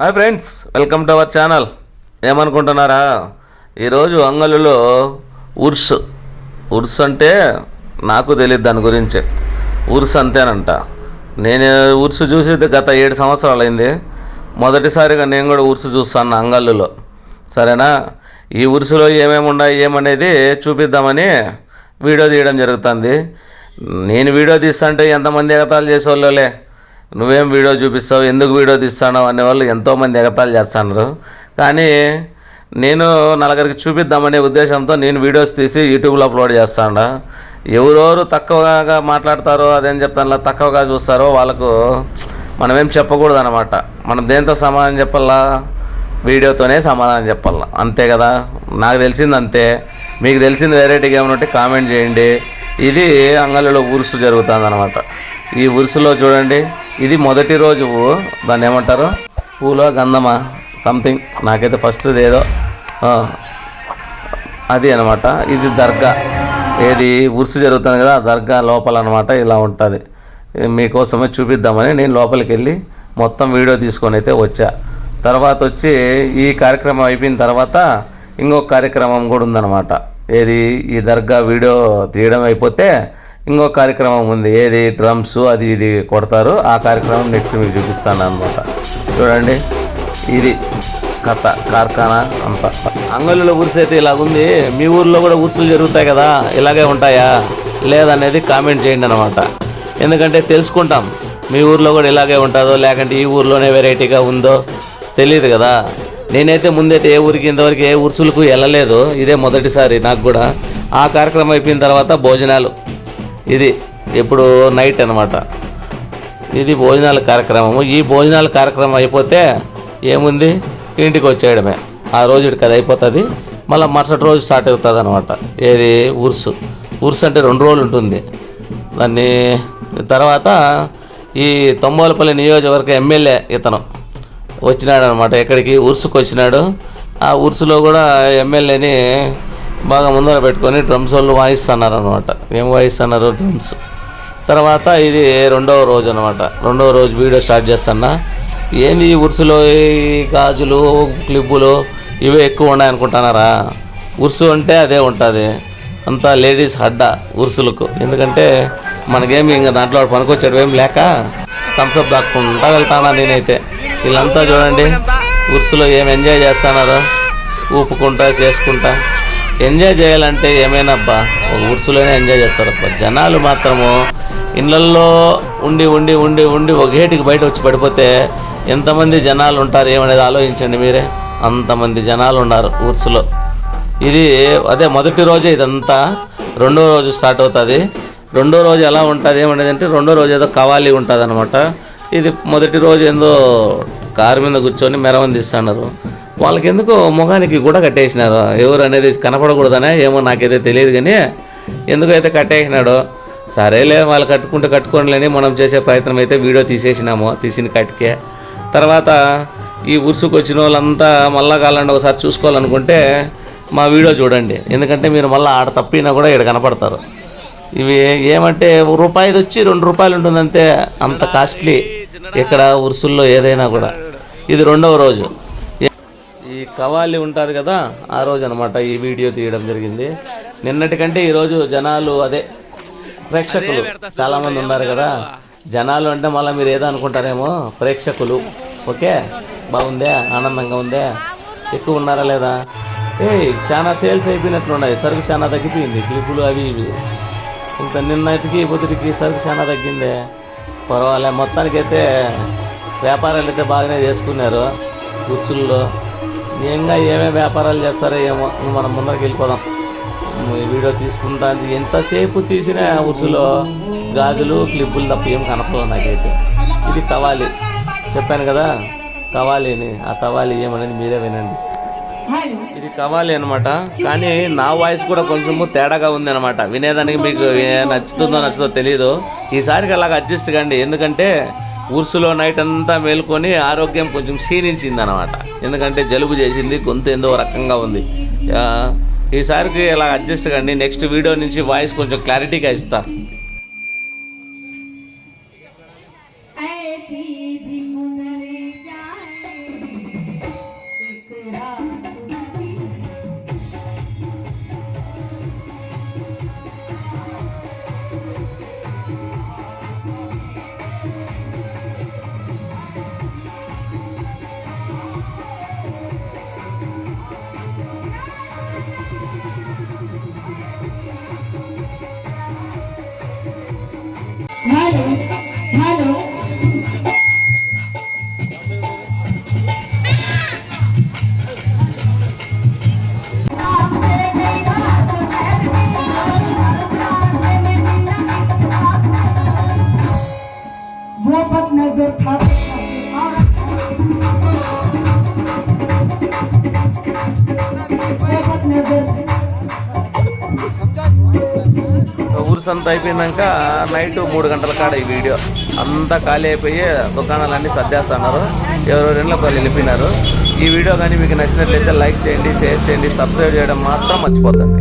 Hi friends welcome to our channel. ఏమనుకుంటున్నారా? ఈరోజు అంగలులో ఉర్స్. ఉర్స్ అంటే నాకు తెలియదు దాని గురించి. ఉర్స్ అంతేనంట. నేను ఉర్స్ చూసి గత ఏడు సంవత్సరాలు అయింది మొదటిసారిగా నేను కూడా ఉర్స్ చూస్తాను అంగళ్ళులో. సరేనా? ఈ ఉరుసులో ఏమేమి ఉన్నాయి ఏమనేది చూపిద్దామని వీడియో తీయడం జరుగుతుంది. నేను వీడియో తీస్తుంటే ఎంతమంది ఎగతాలు చేసేవాళ్ళలే? నువ్వేం వీడియో చూపిస్తావు ఎందుకు వీడియో తీస్తావు అనేవాళ్ళు ఎంతోమంది ఎగతాలు చేస్తున్నారు. కానీ నేను నలుగురికి చూపిద్దామనే ఉద్దేశంతో నేను వీడియోస్ తీసి యూట్యూబ్లో అప్లోడ్ చేస్తాను ఎవరెవరు తక్కువగా మాట్లాడతారో అదేం చెప్తాను తక్కువగా చూస్తారో వాళ్ళకు మనమేం చెప్పకూడదు అనమాట మనం దేంతో సమాధానం చెప్పాలా? వీడియోతోనే సమాధానం చెప్పాలా? అంతే కదా? నాకు తెలిసింది అంతే. మీకు తెలిసింది వెరైటీగా ఏమైనా ఉంటే కామెంట్ చేయండి. ఇది అంగళ్ళలో ఊరుస్తూ జరుగుతుంది అనమాట ఈ ఉరుసులో చూడండి. ఇది మొదటి రోజు దాన్ని ఏమంటారు? పూలో గంధమా? సంథింగ్. నాకైతే ఫస్ట్ ఏదో. అది అనమాట. ఇది దర్గా. ఏది? ఉరుసు జరుగుతుంది కదా ఆ దర్గా లోపల అనమాట ఇలా ఉంటుంది. మీకోసమే చూపిద్దామని నేను లోపలికి వెళ్ళి మొత్తం వీడియో తీసుకొని అయితే వచ్చా. తర్వాత వచ్చి ఈ కార్యక్రమం అయిపోయిన తర్వాత ఇంకొక కార్యక్రమం కూడా ఉందన్నమాట. ఏది? ఈ దర్గా వీడియో తీయడం అయిపోతే ఇంకో కార్యక్రమం ఉంది. ఏది? డ్రమ్స్ అది ఇది కొడతారు. ఆ కార్యక్రమం నెక్స్ట్ మీకు చూపిస్తాను అనమాట చూడండి. ఇది కథ కార్ఖానా అంతా. అంగళ్ళలో ఉరుసు అయితే ఇలాగుంది. మీ ఊర్లో కూడా ఉరుసులు జరుగుతాయి కదా? ఇలాగే ఉంటాయా? లేదనేది కామెంట్ చేయండి అనమాట ఎందుకంటే తెలుసుకుంటాం. మీ ఊర్లో కూడా ఇలాగే ఉంటుందో లేకంటే ఈ ఊర్లోనే వెరైటీగా ఉందో తెలియదు కదా. నేనైతే ముందైతే ఏ ఊరికి ఇంతవరకు ఏ ఉరుసులకు వెళ్ళలేదు. ఇదే మొదటిసారి నాకు కూడా. ఆ కార్యక్రమం అయిపోయిన తర్వాత భోజనాలు. ఇది ఇప్పుడు నైట్ అనమాట ఇది భోజనాల కార్యక్రమము. ఈ భోజనాల కార్యక్రమం అయిపోతే ఏముంది? ఇంటికి వచ్చేయడమే. ఆ రోజు కదా అయిపోతుంది. మళ్ళీ మరుసటి రోజు స్టార్ట్ అవుతుంది అనమాట ఏది? ఉర్సు. ఉర్సు అంటే రెండు రోజులు ఉంటుంది. దాన్ని తర్వాత ఈ తొంబోలపల్లి నియోజకవర్గ ఎమ్మెల్యే ఇతను వచ్చినాడు అనమాట ఎక్కడికి? ఉర్సుకు వచ్చినాడు ఆ ఉర్సులో కూడా ఎమ్మెల్యేని బాగా ముందర పెట్టుకొని డ్రమ్స్ వాళ్ళు వాయిస్తున్నారు అనమాట ఏం వాయిస్తున్నారు? డ్రమ్స్. తర్వాత ఇది రెండవ రోజు అనమాట రెండవ రోజు వీడియో స్టార్ట్ చేస్తున్నా ఏంది ఈ ఉరుసులో ఈ గాజులు క్లిప్పులు ఇవే ఎక్కువ ఉన్నాయి అనుకుంటున్నారా? ఉరుసు అంటే అదే ఉంటుంది. అంతా లేడీస్ అడ్డ ఉరుసులకు. ఎందుకంటే మనకేమి ఇంకా దాంట్లో పనికొచ్చేటి ఏం లేక థమ్స్అప్ దాక్కుంటా వెళ్తానా నేనైతే. వీళ్ళంతా చూడండి ఉరుసులో ఏం ఎంజాయ్ చేస్తున్నారు ఊపుకుంటా చేసుకుంటా. ఎంజాయ్ చేయాలంటే ఏమైనా అబ్బా ఒక ఉడుసులోనే ఎంజాయ్ చేస్తారబ్బా జనాలు మాత్రము ఇళ్ళల్లో ఉండి ఉండి ఉండి ఉండి ఒక గేటుకి బయట వచ్చి పడిపోతే ఎంతమంది జనాలు ఉంటారు ఏమనేది ఆలోచించండి మీరే. అంతమంది జనాలు ఉన్నారు ఉరుసులో ఇది అదే మొదటి రోజే ఇదంతా. రెండో రోజు స్టార్ట్ అవుతుంది. రెండో రోజు ఎలా ఉంటుంది ఏమనేది అంటే రెండో రోజు ఏదో కవాలి ఉంటుంది అనమాట ఇది మొదటి రోజు ఏందో కారు మీద కూర్చొని మెరవని తీస్తున్నారు వాళ్ళకి ఎందుకో ముఖానికి కూడా కట్టేసినారు. ఎవరు అనేది కనపడకూడదనే ఏమో నాకైతే తెలియదు కానీ ఎందుకైతే కట్టేసినాడు. సరేలే వాళ్ళు కట్టుకుంటే కట్టుకోనిలేని మనం చేసే ప్రయత్నం అయితే వీడియో తీసేసినాము తీసిన కట్టికే తర్వాత ఈ ఉరుసుకు వచ్చిన వాళ్ళంతా మళ్ళా కాలండి ఒకసారి చూసుకోవాలనుకుంటే మా వీడియో చూడండి. ఎందుకంటే మీరు మళ్ళీ ఆడ తప్పినా కూడా ఇక్కడ కనపడతారు. ఇవి ఏమంటే రూపాయిది వచ్చి రెండు రూపాయలు ఉంటుందంటే అంత కాస్ట్లీ ఇక్కడ ఉరుసుల్లో ఏదైనా కూడా. ఇది రెండవ రోజు. ఈ కవాలి ఉంటుంది కదా ఆ రోజు అనమాట ఈ వీడియో తీయడం జరిగింది. నిన్నటికంటే ఈరోజు జనాలు అదే ప్రేక్షకులు. చాలా మంది ఉన్నారు కదా. జనాలు అంటే మళ్ళీ మీరు ఏదో అనుకుంటారేమో ప్రేక్షకులు. ఓకే? బాగుందే? ఆనందంగా ఉందే? ఎక్కువ ఉన్నారా లేదా? ఏయ్ చాలా సేల్స్ అయిపోయినట్లు ఉన్నాయి సరుకు చాలా తగ్గిపోయింది. క్లిప్పులు అవి ఇవి. ఇంత నిన్నటికి పొద్దుటికి సరుకు చాలా తగ్గిందే. పర్వాలే మొత్తానికైతే వ్యాపారాలు అయితే బాగానే చేసుకున్నారు. కుర్చుల్లో ఏంగా ఏమేమి వ్యాపారాలు చేస్తారో ఏమో. మనం ముందరికి వెళ్ళిపోదాం. ఈ వీడియో తీసుకుంటా ఎంతసేపు తీసిన ఉరుసులో గాజులు క్లిప్పులు తప్ప ఏం కనపడదు నాకైతే. ఇది కవాలి చెప్పాను కదా కవాలి అని ఆ కవాలి ఏమనేది మీరే వినండి. ఇది కవాలి అనమాట కానీ నా వాయిస్ కూడా కొంచెము తేడాగా ఉంది అనమాట వినేదానికి మీకు నచ్చుతుందో నచ్చుతుందో తెలియదు ఈసారికి అలాగ అడ్జస్ట్ కండి. ఎందుకంటే ఊర్సులో నైట్ అంతా మేల్కొని ఆరోగ్యం కొంచెం క్షీణించింది అనమాట ఎందుకంటే జలుబు చేసింది గొంతు ఏందో రకంగా ఉంది. ఈసారికి ఇలా అడ్జస్ట్ కండి. నెక్స్ట్ వీడియో నుంచి వాయిస్ కొంచెం క్లారిటీగా ఇస్తా. हेलो हेलो वो नज़र था। ఊరు సంత అయిపోయినాక నైట్ మూడు గంటల కాడ ఈ వీడియో. అంతా ఖాళీ అయిపోయి దుకాణాలన్నీ సర్దేస్తున్నారు. ఎవరో రెండు ఒకరు వెళ్ళిపోయినారు. ఈ వీడియో కానీ మీకు నచ్చినట్లయితే లైక్ చేయండి షేర్ చేయండి సబ్స్క్రైబ్ చేయడం మాత్రం మర్చిపోతుంది